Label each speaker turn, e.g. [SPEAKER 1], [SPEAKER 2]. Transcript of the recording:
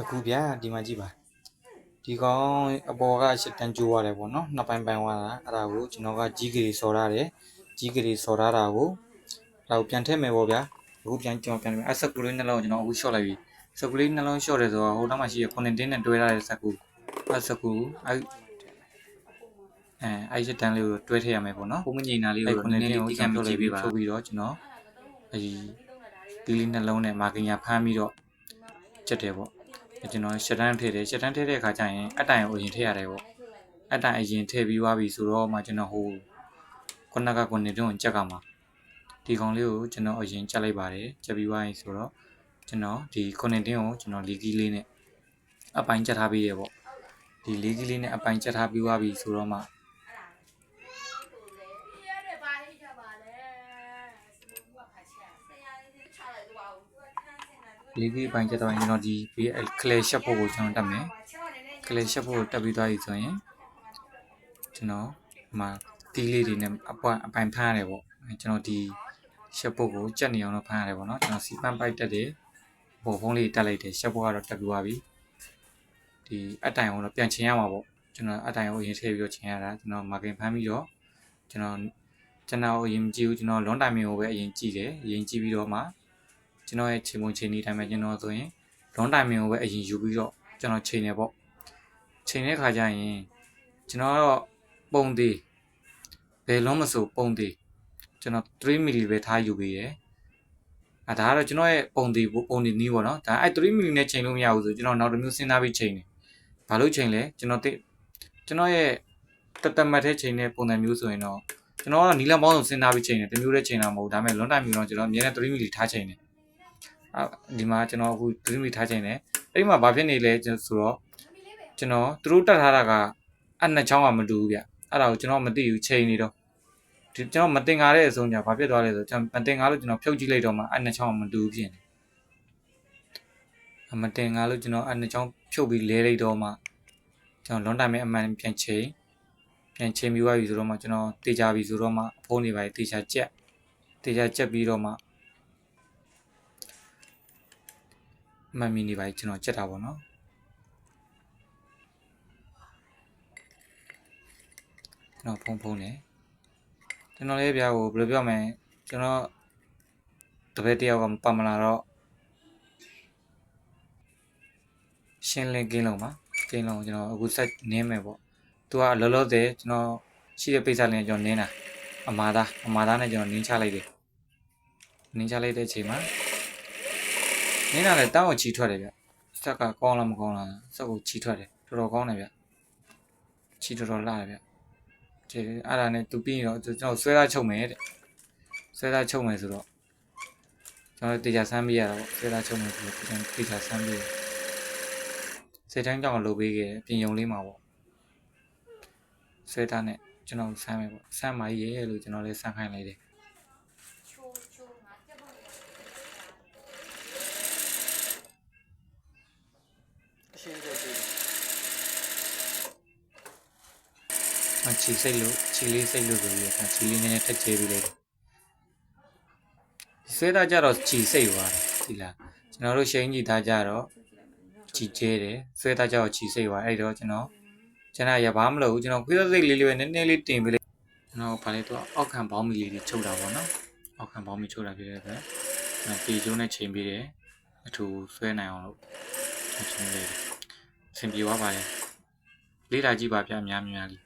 [SPEAKER 1] အခုဗျာဒီမှာကြည့်ပါဒီကောင်အပေါ်ကရှစ်တန်းကျိုးရတယ်ပေါ့နော်နှစ်ပိုင်းပိုင်းသွားတာအဲ့ဒါကိုကျွန်တော်ကကြီးကလေးစော်ရတယ်ကြီးကလေးစော်ထားတာကိုအဲ့ဒါကိုပြန်ထည့်မယ်ပေါ့ဗျာအခုပြန်ကျွန်တော်ပြန်မယ်အဆက်ကူလေးနှလုံးကိုကျွန်တော်အခုရှော့လိုက်ပြီဆက်ကူလေးနှလုံးရှော့တယ်ဆိုတော့ဟိုနောက်မှာရှိရခုနှစ်တင်းနဲ့တွဲထားတဲ့ဆက်ကူအဲ့ဆက်ကူအဲ့အဲအဲ့ရှစ်တန်းလေးကိုတွဲထည့်ရမယ်ပေါ့နော်
[SPEAKER 2] ပုံမငိန်တာလေး
[SPEAKER 1] အဲ့
[SPEAKER 2] ကို
[SPEAKER 1] ခုနှစ်တင်းကို
[SPEAKER 2] ဒီ
[SPEAKER 1] ကျွန်
[SPEAKER 2] ကံ
[SPEAKER 1] တော်
[SPEAKER 2] ပြ
[SPEAKER 1] ဖြုတ်
[SPEAKER 2] ကြ
[SPEAKER 1] လိုက်
[SPEAKER 2] ည့်
[SPEAKER 1] ပြီး
[SPEAKER 2] ပေးပါ
[SPEAKER 1] ဖြုတ်ပြီးတော့ကျွန်တော်အဲဒီဒီလေးနှလုံးနဲ့မာကင်ညာဖမ်းပြီးတော့ ချက်တယ်ပေါ့အဲ့ကျွန်တော်ရှက်တန်းထည့်တယ်ရှက်တန်းထည့်တဲ့အခါကျရင်အတိုင်ကိုအရင်ထည့်ရတယ်ပေါ့အတိုင်အရင်ထည့်ပြီးသွားပြီဆိုတော့မှကျွန်တော်ဟိုခုနကခုနှစ်တင်းကိုကြက်ကမှာဒီကောင်လေးကိုကျွန်တော်အရင်ကြက်လိုက်ပါတယ်ကြက်ပြီးသွားရင်ဆိုတော့ကျွန်တော်ဒီခုနှစ်တင်းကိုကျွန်တော်လီကီလေးနဲ့အပိုင်းကြက်ထားပြီးရပေါ့ဒီလီကီလေးနဲ့အပိုင်းကြက်ထားပြီးသွားပြီဆိုတော့မှ လေးလေးပိုင်းကျတော့ကျွန်တော်ဒီဘေးကလေရှက်ဖို့ကိုကျွန်တော်တက်မယ်ကလေရှက်ဖို့ကိုတက်ပြီးသွားပြီဆိုရင်ကျွန်တော်ဒီမှာတီးလေးတွေနဲ့အပွအပိုင်ဖမ်းရတယ်ပေါ့အဲကျွန်တော်ဒီရှက်ဖို့ကိုကြက်နေအောင်တော့ဖမ်းရတယ်ပေါ့နော်ကျွန်တော်စီပန်းပိုက်တက်တယ်ဘောဖုံးလေးတက်လိုက်တယ်ရှက်ဖို့ကတော့တက်ပြီးသွားပြီဒီအတိုင်ကိုတော့ပြန်ချင်ရမှာပေါ့ကျွန်တော်အတိုင်ကိုအရင်ထည့်ပြီးတော့ချင်ရတာကျွန်တော်မာကင်ဖမ်းပြီးတော့ကျွန်တော်ကျွန်တော်အရင်မကြည့်ဘူးကျွန်တော်လွန်တိုင်မင်ကိုပဲအရင်ကြည့်တယ်အရင်ကြည့်ပြီးတော့မှ ကျွန်တော်ရဲ့ချိန်ပုံချိန်ဒီတိုင်းပဲကျွန်တော်ဆိုရင်လွန်တိုင်မင်ကိုပဲအရင်ယူပြီးတော့ကျွန်တော်ချိန်နေပေါ့ချိန်တဲ့ခါကျရင်ကျွန်တော်ကတော့ပုံသေးဘယ်လုံးမဆိုပုံသေးကျွန်တော်3 mili ပဲထားယူပေးတယ်အဲဒါကတော့ကျွန်တော်ရဲ့ပုံသေးပုံသေးနီးပေါ့နော်ဒါအဲ့3 mili နဲ့ချိန်လို့မရဘူးဆိုကျွန်တော်နောက်တစ်မျိုးစဉ်းစားပြီးချိန်တယ်ဘာလို့ချိန်လဲကျွန်တော်တိကျွန်တော်ရဲ့တတမတ်တဲ့ချိန်တဲ့ပုံစံမျိုးဆိုရင်တော့ကျွန်တော်ကတော့နီလန်ပေါင်းစုံစဉ်းစားပြီးချိန်တယ်တမျိုးတည်းချိန်တာမဟုတ်ဘူးဒါပေမဲ့လွန်တိုင်မင်တော့ကျွန်တော်အမြဲတမ်း3 mili ထားချိန်တယ်အာ ဒီမှာကျွန်တော်အခု dream မိထားခြင်းတယ်အဲ့ဒီမှာဘာဖြစ်နေလဲကျွန်တော်ဆိုတော့ကျွန်တော်သူတို့တက်ထားတာကအနှစ်ချောင်းကမတူဘူးဗျအဲ့ဒါကိုကျွန်တော်မသိဘူးချိန်နေတော့ဒီကျွန်တော်မတင်ကားတဲ့အဆုံးညာဘာဖြစ်သွားလဲဆိုတော့ကျွန်တော်မတင်ကားလို့ကျွန်တော်ဖြုတ်ကြည့်လိုက်တော့မှအနှစ်ချောင်းကမတူဘူးဖြစ်နေအမတင်ကားလို့ကျွန်တော်အနှစ်ချောင်းဖြုတ်ပြီးလဲလိုက်တော့မှကျွန်တော်လွန်တိုင်မဲ့အမှန်ပြန်ချိန်ပြန်ချိန်ပြီးသွားပြီဆိုတော့မှကျွန်တော်တေချာပြီဆိုတော့မှဖုန်းနေပါတေချာကြက်တေချာကြက်ပြီးတော့မှ မှတ်မိနေပါကျွန်တော်ကြက်တာပေါ့နော်ကျွန်တော်ဖုန်းဖုန်းနေကျွန်တော်လေးပြကိုဘယ်လိုပြောမလဲကျွန်တော်တပည့်တယောက်ကပတ်မလာတော့ရှင်းလင်းကင်းလုံးပါကင်းလုံးကျွန်တော်အခုဆက်နင်းမယ်ပေါ့သူကလောလောဆယ်ကျွန်တော်ရှိတဲ့ပိတ်စလေးကျွန်တော်နင်းတာအမာသားအမာသားနဲ့ကျွန်တော်နင်းချလိုက်တယ်နင်းချလိုက်တဲ့အချိန်မှာ နင်းလာလဲတောင်းကိုချီထွက်တယ်ဗျစက်ကကောင်းလားမကောင်းလားစက်ကိုချီထွက်တယ်တော်တော်ကောင်းတယ်ဗျချီတော်တော်လာတယ်ဗျဒီအဲ့ဒါနဲ့သူပြီးရင်တော့ကျွန်တော်ဆွဲသားချုပ်မယ်တဲ့ဆွဲသားချုပ်မယ်ဆိုတော့ကျွန်တော်တေချာဆမ်းပြရတာပေါ့ဆွဲသားချုပ်မယ်ဆိုတော့ကျွန်တော်တေချာဆမ်းပြရစေတန်းကြောင့်လိုပေးခဲ့တယ်ပြင်ယုံလေးမှာပေါ့ဆွဲသားနဲ့ကျွန်တော်ဆမ်းမယ်ပေါ့ဆမ်းပါရဲ့လို့ကျွန်တော်လည်းဆမ်းခိုင်းလိုက်တယ်
[SPEAKER 2] အရှင်းချက်ရှိတယ်
[SPEAKER 1] အချီစိတ်လို့ချီလေးစိတ်လို့ဆိုပြီးတော့ချီလေးနည်းနည်းထက်ချေပြီးလိုက်တယ်ဆွဲသားကြတော့ချီစိတ်သွားတယ်ဒီလားကျွန်တော်တို့ရှိန်ကြီးသားကြတော့ချီကျဲတယ်ဆွဲသားကြတော့ချီစိတ်သွားအဲ့တော့ကျွန်တော်ကျွန်တော်ရဘာမလို့ဘူးကျွန်တော်ခွေးစိတ်လေးလေးပဲနည်းနည်းလေးတင်ပေးလိုက်ကျွန်တော်ဗာလေတော့အောက်ခံဘောင်းမီလေးတွေချုပ်တာပေါ့နော်အောက်ခံဘောင်းမီချုပ်တာဖြစ်တဲ့အတွက်ကျွန်တော်ပြေကျိုးနဲ့ချိန်ပေးတယ်အထူဆွဲနိုင်အောင်လို့ချိန်လေးအ ဆင်ပြေသွားပါလေလေးလာကြည့်ပါဗျာအများများလေး